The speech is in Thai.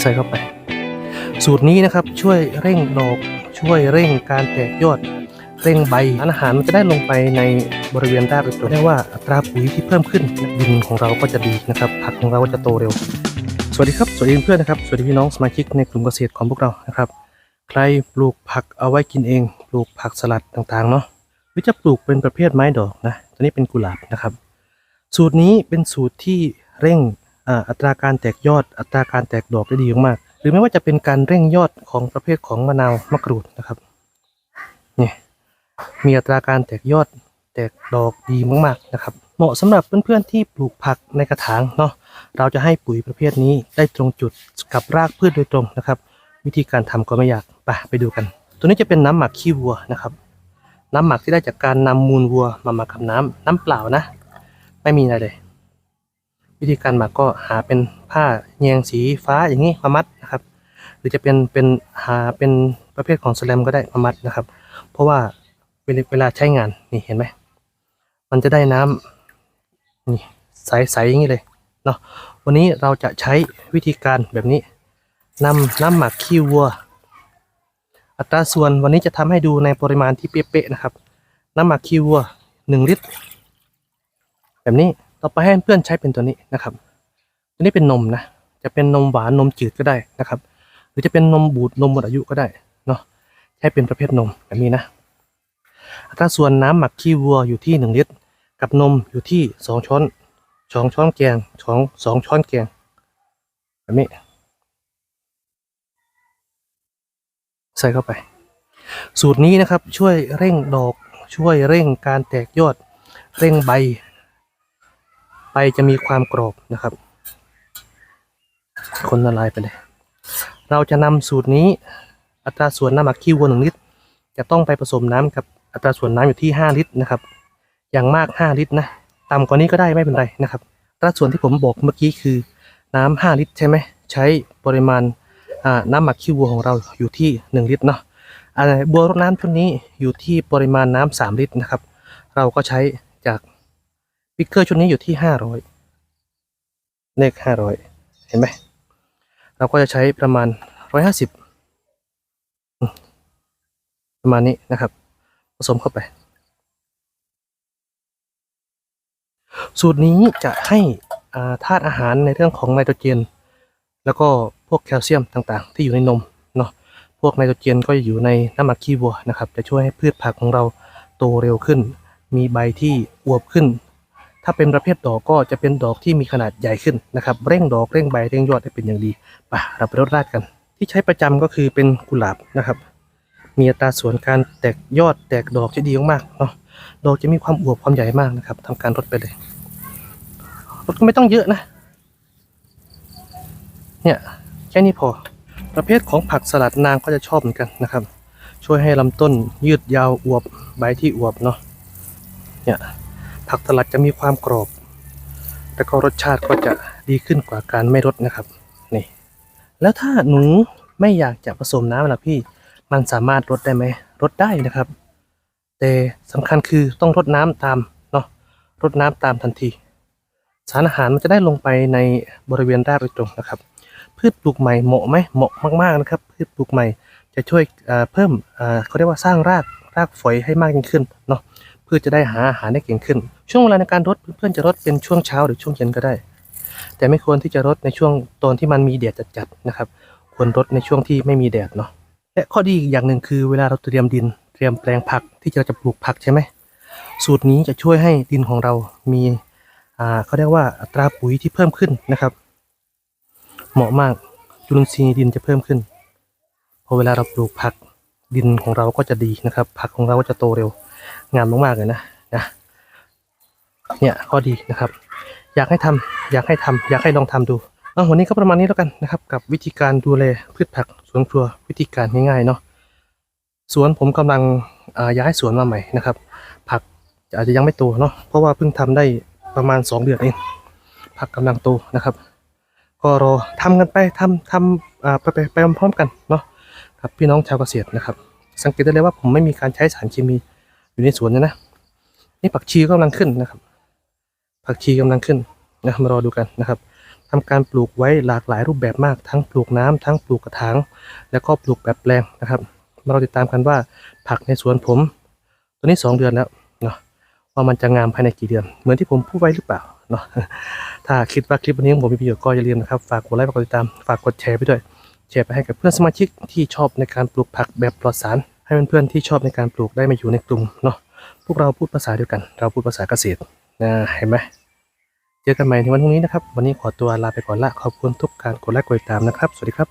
ใส่เข้าไป สูตรนี้นะครับช่วยเร่งดอกช่วยเร่งการแตกยอดเร่งใบอาหารมันจะได้ลงไปในบริเวณรากโดยตรงเรียกว่าอัตราปุ๋ยที่เพิ่มขึ้นดินของเราก็จะดีนะครับผักของเราก็จะโตเร็ว สวัสดีครับ สวัสดีเพื่อนนะครับ สวัสดีพี่น้องสมาชิกในกลุ่มเกษตรของพวกเรานะครับ ใครปลูกผักเอาไว้กินเอง ปลูกผักสลัดต่างๆเนาะหรือจะปลูกเป็นประเภทไม้ดอกนะตัวนี้เป็นกุหลาบนะครับ สูตรนี้เป็นสูตรที่เร่ง อ่าอัตราการแตกยอด อัตราการแตกดอกได้ดีมาก หรือไม่ว่าจะเป็นการเร่งยอดของประเภทของมะนาวมะกรูดนะครับนี่มีอัตราการแตกยอดแตกดอกดีมากๆนะครับ เหมาะสำหรับเพื่อนๆที่ปลูกผักในกระถางเนาะเราจะให้ปุ๋ยประเภทนี้ได้ตรงจุดกับรากพืชโดยตรงนะครับ วิธีการทำก็ไม่ยากไปไปดูกัน ตัวนี้จะเป็นน้ำหมักขี้วัวนะครับน้ำหมักที่ได้จากการนำมูลวัวมาหมักกับน้ำน้ำเปล่านะ ไม่มีอะไรเลย วิธีการหมักก็หาเป็นผ้าแยงสีฟ้าอย่างนี้มามัดนะครับ หรือจะเป็นเป็นหาเป็นประเภทของสแลมก็ได้มามัดนะครับ เพราะว่าเวลาเวลาใช้งานนี่เห็นไหมมันจะได้น้ำนี่ใสๆอย่างนี้เลยเนาะวันนี้เราจะใช้วิธีการแบบนี้นำน้ำหมักขี้วัว อัตราส่วนวันนี้จะทำให้ดูในปริมาณที่เป๊ะๆนะครับ น้ำหมักขี้วัวหนึ่งลิตร แบบนี้ ต่อไปให้เพื่อนใช้เป็นตัวนี้นะครับ ตัวนี้เป็นนมนะ จะเป็นนมหวานนมจืดก็ได้นะครับ หรือจะเป็นนมบูดนมหมดอายุก็ได้เนาะใช้เป็นประเภทนมแบบนี้นะอัตราส่วนน้ำหมักขี้วัวอยู่ที่หนึ่งลิตร กับนมอยู่ที่สองช้อนสองช้อนแกงสองสองช้อนแกงแบบนี้ใส่เข้าไป สูตรนี้นะครับช่วยเร่งดอกช่วยเร่งการแตกยอด เร่งใบ ใบจะมีความกรอบนะครับ คนละลายไปเลย เราจะนำสูตรนี้อัตราส่วนน้ำหมักขี้วัวหนึ่งลิตร จะต้องไปผสมน้ำกับอัตราส่วนน้ำอยู่ที่ 5 ลิตรนะครับ อย่างมาก 5 ลิตรนะต่ำกว่านี้ก็ได้ไม่เป็นไรนะครับอัตราส่วนที่ผมบอกเมื่อกี้คือน้ำ5ลิตร ใช่ไหมใช้ปริมาณน้ำหมักขี้วัวของเราอยู่ที่ 1 ลิตรเนาะอ่าบัวรดน้ำชุดนี้อยู่ที่ปริมาณน้ำ3ลิตรนะครับ เราก็ใช้จาก ปิกเกอร์ชุดนี้อยู่ที่500เลข500เห็นไหมเราก็จะใช้ประมาณ150อืมประมาณนี้นะครับผสมเข้าไป สูตรนี้จะให้ธาตุอาหารในเรื่องของไนโตรเจน แล้วก็พวกแคลเซียมต่างๆ ที่อยู่ในนมเนาะพวกไนโตรเจนก็อยู่ในน้ำหมักขี้วัวนะครับ จะช่วยให้พืชผักของเราโตเร็วขึ้น มีใบที่อวบขึ้น ถ้าเป็นประเภทดอกก็จะเป็นดอกที่มีขนาดใหญ่ขึ้นนะครับ เร่งดอกเร่งใบเร่งยอดได้เป็นอย่างดีไปเราไปรดราดกัน ที่ใช้ประจำก็คือเป็นกุหลาบนะครับ มีอัตราส่วนการแตกยอดแตกดอกที่ดีมากๆเนาะดอกจะมีความอวบความใหญ่มากนะครับทำการรดไปเลยรดก็ไม่ต้องเยอะนะ เนี่ยแค่นี้พอประเภทของผักสลัดนางก็จะชอบเหมือนกันนะครับ ช่วยให้ลำต้นยืดยาวอวบใบที่อวบเนาะเนี่ย ผักสลัดจะมีความกรอบ แล้วก็รสชาติก็จะดีขึ้นกว่าการไม่รดนะครับนี่แล้วถ้าหนูไม่อยากจะผสมน้ำล่ะพี่มันสามารถรดได้ไหมรดได้นะครับ แต่สำคัญคือต้องรดน้ำตามเนาะรดน้ำตามทันที สารอาหารมันจะได้ลงไปในบริเวณรากโดยตรงนะครับ พืชปลูกใหม่เหมาะไหมเหมาะมากๆนะครับ พืชปลูกใหม่จะช่วยเพิ่มเขาเรียกว่าสร้างรากรากฝอยให้มากยิ่งขึ้นเนาะ พื่อจะได้หาอาหารได้เก่งขึ้น ช่วงเวลาในการรดเพื่อนจะรดเป็นช่วงเช้าหรือช่วงเย็นก็ได้ แต่ไม่ควรที่จะรดในช่วงตอนที่มันมีแดดจัดๆนะครับ ควรรดในช่วงที่ไม่มีแดดเนาะและข้อดีอีกอย่างหนึ่งคือเวลาเราเตรียมดิน เตรียมแปลงผักที่เราจะปลูกผักใช่ไหมสูตรนี้จะช่วยให้ดินของเรามีอ่าเขาเรียกว่าอัตราปุ๋ยที่เพิ่มขึ้นนะครับ เหมาะมากจุลินทรีย์ดินจะเพิ่มขึ้นพอเวลาเราปลูกผักดินของเราก็จะดีนะครับ ผักของเราก็จะโตเร็ว งามมากๆเลยนะนะเนี่ยข้อดีนะครับ อยากให้ทำอยากให้ทำอยากให้ลองทำดูเอาวันนี้ก็ประมาณนี้แล้วกันนะครับ กับวิธีการดูแลพืชผักสวนครัววิธีการง่ายๆเนาะสวนผมกำลังย้ายสวนมาใหม่นะครับ ผักอาจจะยังไม่โตเนาะเพราะว่าเพิ่งทำได้ประมาณ 2 เดือนเองผักกำลังโตนะครับ ก็รอทำกันไปทำทำไปไปไปพร้อมๆกันเนาะครับพี่น้องชาวเกษตรนะครับ สังเกตได้เลยว่าผมไม่มีการใช้สารเคมี อยู่ในสวนเลยนะนี่ผักชีก็กำลังขึ้นนะครับ ผักชีกำลังขึ้นนะมารอดูกันนะครับทำการปลูกไว้หลากหลายรูปแบบมาก ทั้งปลูกน้ำทั้งปลูกกระถาง แล้วก็ปลูกแบบแปลงนะครับมาเราติดตามกันว่าผักในสวนผม ตัวนี้ 2 เดือนแล้วเนาะว่ามันจะงามภายในกี่เดือน เหมือนที่ผมพูดไว้หรือเปล่าเนาะถ้าคิดว่าคลิปวันนี้ของผมมีประโยชน์ก็อย่าลืมนะครับฝากกดไลค์ฝากกดติดตามฝากกดแชร์ไปด้วยแชร์ไปให้กับเพื่อนสมาชิกที่ชอบในการปลูกผักแบบปลอดสาร ให้เพื่อนๆที่ชอบในการปลูกได้มาอยู่ในกลุ่มเนาะพวกเราพูดภาษาเดียวกัน เราพูดภาษาเกษตรนะเห็นไหมเจอกันใหม่ในวันพรุ่งนี้นะครับ วันนี้ขอตัวลาไปก่อนละขอบคุณทุกการกดไลค์กดติดตามนะครับ สวัสดีครับ